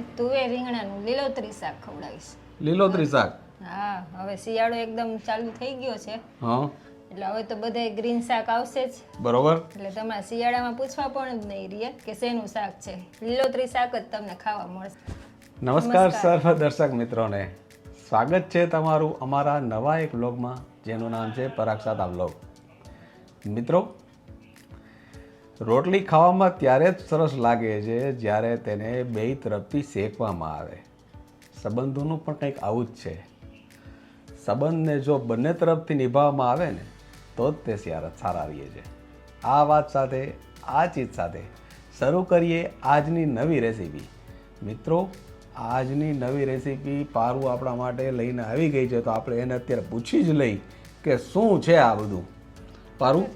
તુવેર રીંગણાનું લીલોતરી શાક ખવડાવીશ. લીલોતરી શાક? હા હવે શિયાળો એકદમ ચાલુ થઈ ગયો છે. હા. એટલે હવે તો બધે ગ્રીન શાક આવશે જ. બરોબર. એટલે તમારે શિયાળામાં પૂછવા પણ જ નહીં રીએ કે શેનું શાક છે. લીલોતરી શાક જ તમને ખાવા મળશે. નમસ્કાર સર્વ દર્શક મિત્રોને. સ્વાગત છે તમારું અમારા નવા એક બ્લોગમાં જેનું નામ છે પરાગ સાદા બ્લોગ મિત્રો રોટલી ખાવામાં ત્યારે જ સરસ લાગે છે જ્યારે તેને બે તરફથી શેકવામાં આવે. સંબંધોનું પણ કંઈક આવું જ છે. સંબંધને જો બંને તરફથી નિભાવવામાં આવે ને, તો જ તે સારા સારા રહીએ છે. આ વાત સાથે, આ ચીજ સાથે શરૂ કરીએ આજની નવી રેસીપી. મિત્રો, આજની નવી રેસીપી પારું આપણા માટે લઈને આવી ગઈ છે, તો આપણે એને અત્યારે પૂછી જ લઈ કે શું છે આ બધું? પારું?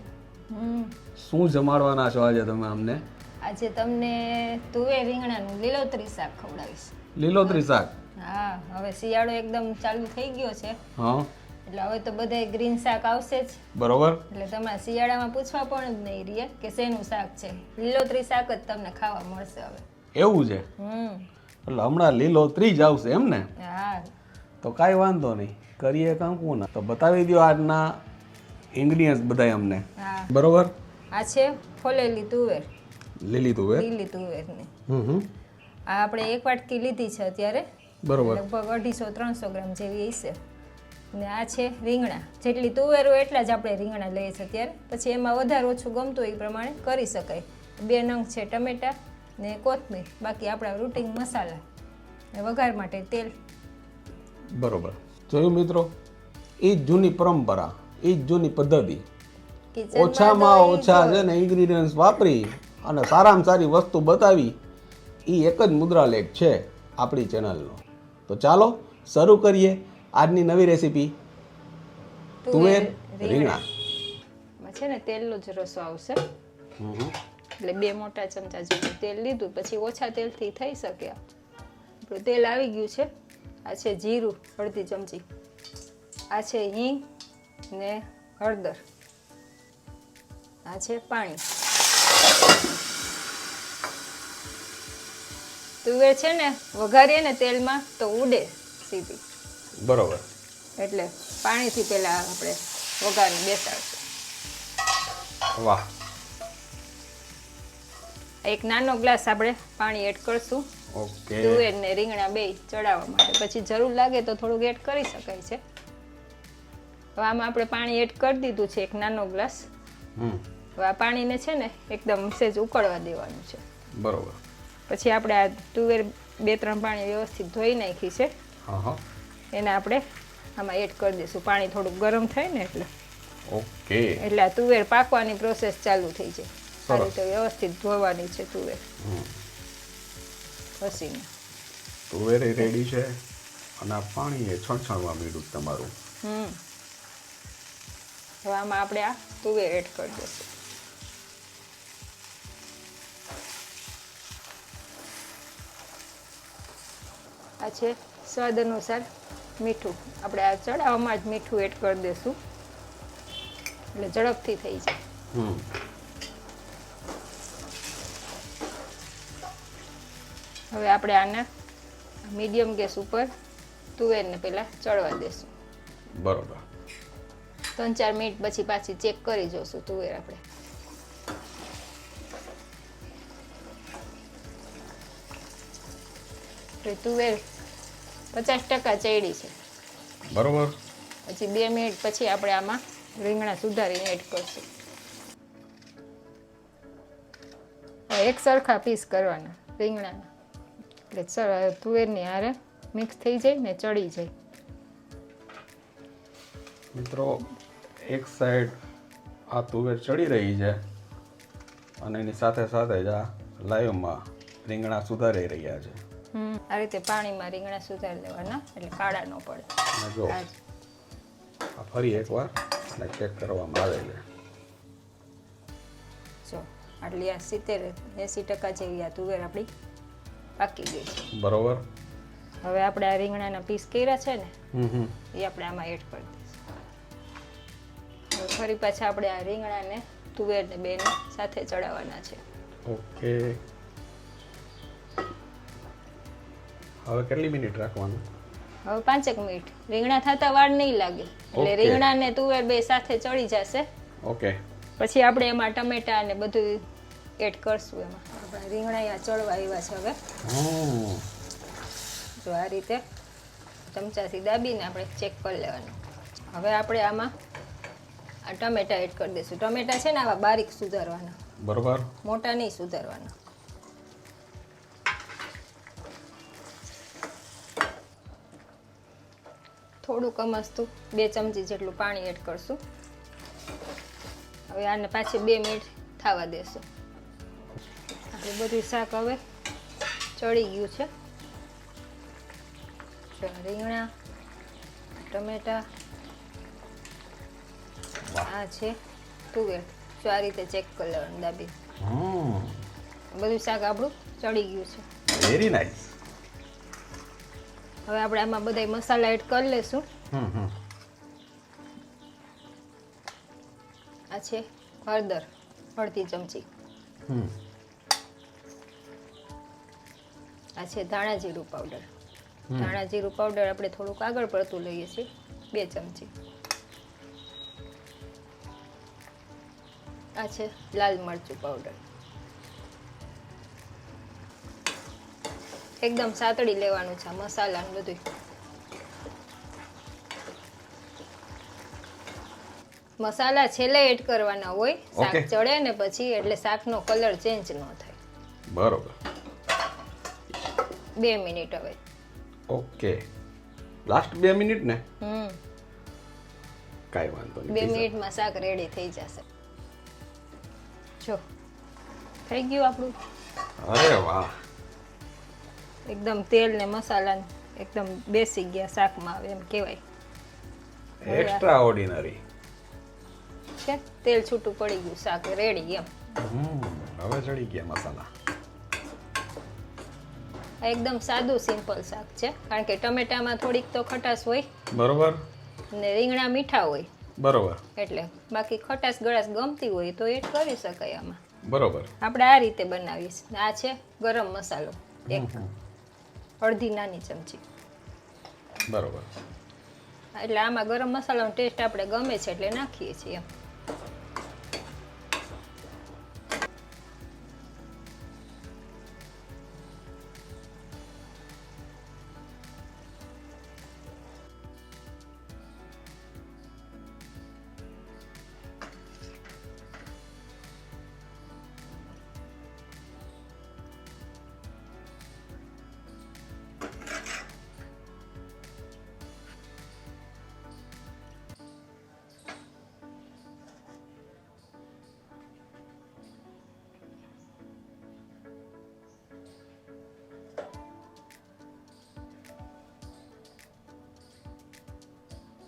શું જમાડવાના છો આજે તમે અમને? આજે તમને તુવેર રીંગણાનું લીલોતરી શાક ખવડાવીશ. લીલોતરી શાક? હા હવે શિયાળો એકદમ ચાલુ થઈ ગયો છે. હા. એટલે હવે તો બધે ગ્રીન શાક આવશે જ. બરોબર. એટલે તમારે શિયાળામાં પૂછવા પણ જ નહીં રીએ કે શેનું શાક છે. લીલોતરી શાક જ તમને ખાવા મળશે હવે. એવું છે? હમ. એટલે હમણાં લીલોતરી જ આવશે એમ ને? હા. તો કાંઈ વાંધો નહીં. કરીએ કાંકું ના. તો બતાવી દો આજના ઇન્ગ્રીડિયન્ટ્સ બધાય અમને. હા. બરોબર? આ છે ફોલેલી તુવેર. લીલી તુવેર? લીલી તુવેરની. હમ આ આપણે એક વાટકી લીધી છે અત્યારે. બરોબર. લગભગ અઢીસો ત્રણસો ગ્રામ જેવી હશે. ને આ છે રીંગણા. જેટલી તુવેર હોય એટલા જ આપણે રીંગણા લઈએ છીએ અત્યારે. પછી એમાં વધારે ઓછું ગમતું એ પ્રમાણે કરી શકાય. બે નંગ છે ટમેટા ને કોથમીર. બાકી આપણા રૂટિન મસાલા. ને વઘાર માટે તેલ. બરોબર. જોયું મિત્રો? એ જૂની પરંપરા. એ જૂની પદ્ધતિ. ઓછામાં ઓછા છે ને ઇન્ગ્રીડિયન્ટ્સ વાપરી અને સારામાં સારી વસ્તુ બતાવી. એ એક જ મુદ્રાલેખ છે આપણી ચેનલનો તો ચાલો શરૂ કરીએ આજની નવી રેસીપી તુવેર રીંગણા. છે ને તેલનો જ રસો આવશે. એટલે બે મોટા ચમચા જેટલું તેલ લીધું પછી ઓછા તેલથી થઈ શકે આપણું તેલ આવી ગયું છે. આ છે જીરું અડધી ચમચી. આ છે હિંગ ને હળદર. આ છે પાણી. તુવેર છે ને વઘારીએ ને તેલમાં તો ઉડે સીધી. બરોબર. એટલે પાણીથી પહેલા આપણે વઘારને બેસાડશું. વાહ. એક નાનો ગ્લાસ આપણે પાણી એડ કરશું. ઓકે. તુવેર ને રીંગણા બે ચડાવવા માટે. પછી જરૂર લાગે તો થોડુંક એડ કરી શકાય છે. હવે આમાં આપણે પાણી એડ કરી દીધું છે એક નાનો ગ્લાસ. હમ. હવે આ પાણીને છે ને એકદમ સેજ ઉકળવા દેવાનું છે. બરોબર. પછી આપણે આ તુવેર બે ત્રણ પાણી વ્યવસ્થિત ધોઈ નાખી છે. એને આપણે આમાં એડ કરી દઈશું. પાણી થોડુંક ગરમ થાય ને એટલે. ઓકે. એટલે આ તુવેર પાકવાની પ્રોસેસ ચાલુ થઈ જાય આ. રીતે વ્યવસ્થિત ધોવાની છે તુવેર. ઘસીને તુવેર રેડી છે અને આ પાણી એ છણછણવા મીડું તમારું. હમ. હવે આમાં આપણે આ તુવેર એડ કરી દઈશું. આ છે સ્વાદ અનુસાર મીઠું. આપણે આ ચડાવવામાં જ મીઠું એડ કરી દઈશું એટલે ઝડપથી થઈ જાય. હવે આપણે આને મીડિયમ ગેસ ઉપર તુવેરને પહેલાં ચડવા દઈશું બરોબર. ત્રણ ચાર મિનિટ પછી પાછી ચેક કરી જોશું તુવેર આપણે. તો તુવેર પચાસ ટકા ચડી છે. બરોબર. પછી બે મિનિટ પછી આપણે આમાં રીંગણા સુધારીને એડ કરશું. એક સરખા પીસ કરવાના રીંગણાના. એટલે સર- તુવેરની હારે મિક્સ થઈ જાય ને ચડી જાય. મિત્રો એક સાઈડ આ તુવેર ચડી રહી છે અને એની સાથે સાથે જ આ લાઈવમાં રીંગણા સુધારી રહ્યા છે. આ રીતે પાણીમાં રીંગણા સુધારી લેવાના એટલે કાળા ન પડે. જો. આ ફરી એકવાર અને ચેક કરવામાં આવે છે જો આટલી આ સિત્તેર એંસી ટકા જેવી આ તુવેર આપણી પાકી ગઈ છે. બરોબર. હવે આપણે આ રીંગણાના પીસ કર્યા છે ને એ આપણે આમાં એડ કરી દઈશું. હવે ફરી પાછા આપણે આ રીંગણાને તુવેરને બેને સાથે ચડાવવાના છે. ઓકે. હવે કેટલી મિનિટ રાખવાનું? હવે પાંચેક મિનિટ. રીંગણા થતા વાર નહીં લાગે. એટલે Okay. રીંગણા ને તુવેર બે સાથે ચડી જશે. ઓકે. પછી આપણે એમાં ટમેટા ને બધું એડ કરશું એમાં. આપણા રીંગણા અહીંયા ચડવા આવ્યા છે હવે. હમ. જો આ રીતે ચમચાથી દાબીને આપણે ચેક કરી લેવાનું. હવે આપણે આમાં આ ટમેટા એડ કરી દઈશું. ટમેટા છે ને આવા બારીક સુધારવાના. બરોબર. મોટા નહીં સુધારવાના. થોડુંક અમસ્તું બે ચમચી જેટલું પાણી એડ કરશું. હવે આને પાછી બે મિનિટ થવા દેશું. આપણે બધું શાક હવે ચડી ગયું છે. રીંગણા ટમેટા આ છે તુવેર. જો આ રીતે ચેક કરી લેવાનું દાબી બધું શાક આપણું ચડી ગયું છે. વેરી નાઇસ હવે આપણે આમાં બધા મસાલા એડ કરી લેશું. આ છે હળદર અડધી ચમચી. આ છે ધાણા જીરું પાવડર ધાણા જીરું પાવડર આપણે થોડુંક આગળ પડતું લઈએ છીએ બે ચમચી. આ છે લાલ મરચું પાવડર એકદમ સાતડી લેવાનું છે મસાલા ને બધું મસાલા છેલ્લે એડ કરવાના હોય શાક. ચડે ને પછી એટલે શાકનો કલર ચેન્જ ન થાય. બરોબર. બે મિનિટ હવે. ઓકે લાસ્ટ બે મિનિટ ને? હમ. કાંઈ વાંધો બે મિનિટ મિનિટમાં શાક રેડી થઈ જશે. જો થઈ ગયું આપણું? અરે વાહ. એકદમ તેલ ને મસાલા એકદમ બેસી ગયા શાકમાં આવે એમ કહેવાય. એક્સ્ટ્રા ઓર્ડિનરી છે તેલ છૂટું પડી ગયું શાક રેડી એમ. હવે ચડી ગયા મસાલા. આ એકદમ સાદું સિમ્પલ શાક છે કારણ કે ટમેટામાં થોડીક તો ખટાશ હોય બરોબર. ને રીંગણા મીઠા હોય. બરોબર. એટલે બાકી ખટાશ ગળાશ ગમતી હોય તો એડ કરી શકાય આમાં. બરોબર. આપણે આ રીતે બનાવીશ. આ છે ગરમ મસાલો. એક અડધી નાની ચમચી. બરોબર. એટલે આમાં ગરમ મસાલાનો ટેસ્ટ આપણે ગમે છે એટલે નાખીએ છીએ. એમ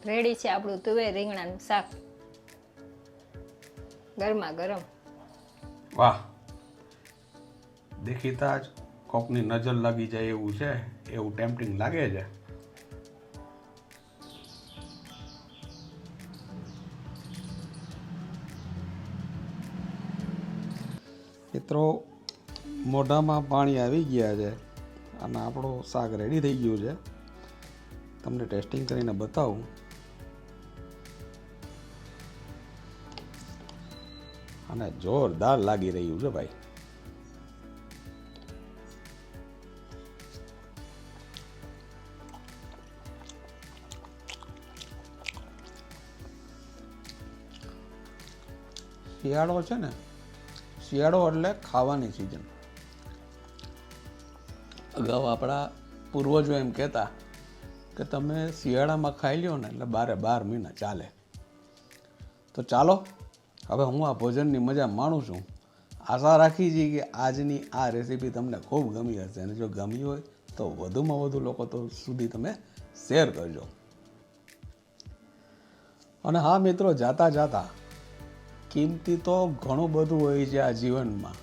રેડી છે આપણું તુવેર રીંગણાનું શાક. ગરમા ગરમ. વાહ. દેખીતા જ કોકની નજર લાગી જાય એવું છે, એવું ટેમ્પટિંગ લાગે છે. મિત્રો, મોઢામાં પાણી આવી ગયા છે અને આપણું શાક રેડી થઈ ગયું છે. તમને ટેસ્ટિંગ કરીને બતાવું. અને જોરદાર લાગી રહ્યું છે ભાઈ. શિયાળો છે ને, શિયાળો એટલે ખાવાની સિઝન અગાઉ આપણા પૂર્વજો એમ કહેતા કે તમે શિયાળામાં ખાઈ લ્યો ને એટલે બારે બાર મહિના ચાલે. તો ચાલો હવે હું આ ભોજનની મજા માણું છું. આશા રાખી છીએ કે આજની આ રેસીપી તમને ખૂબ ગમી હશે. અને જો ગમી હોય તો વધુમાં વધુ લોકો તો સુધી તમે શેર કરજો. અને હા મિત્રો, જાતા જાતા કિંમતી તો ઘણું બધું હોય છે આ જીવનમાં,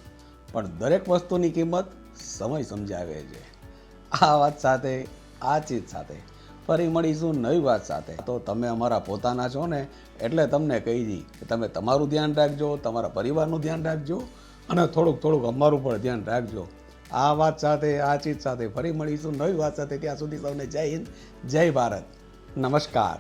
પણ દરેક વસ્તુની કિંમત સમય સમજાવે છે. આ વાત સાથે, આ ચીજ સાથે ફરી મળીશું નવી વાત સાથે. તો તમે અમારા પોતાના છો ને, એટલે તમને કહી દી કે તમે તમારું ધ્યાન રાખજો, તમારા પરિવારનું ધ્યાન રાખજો, અને થોડુંક થોડુંક અમારું પણ ધ્યાન રાખજો. આ વાત સાથે, આ ચીજ સાથે ફરી મળીશું નવી વાત સાથે. ત્યાં સુધી સૌને જય હિન્દ, જય ભારત. નમસ્કાર.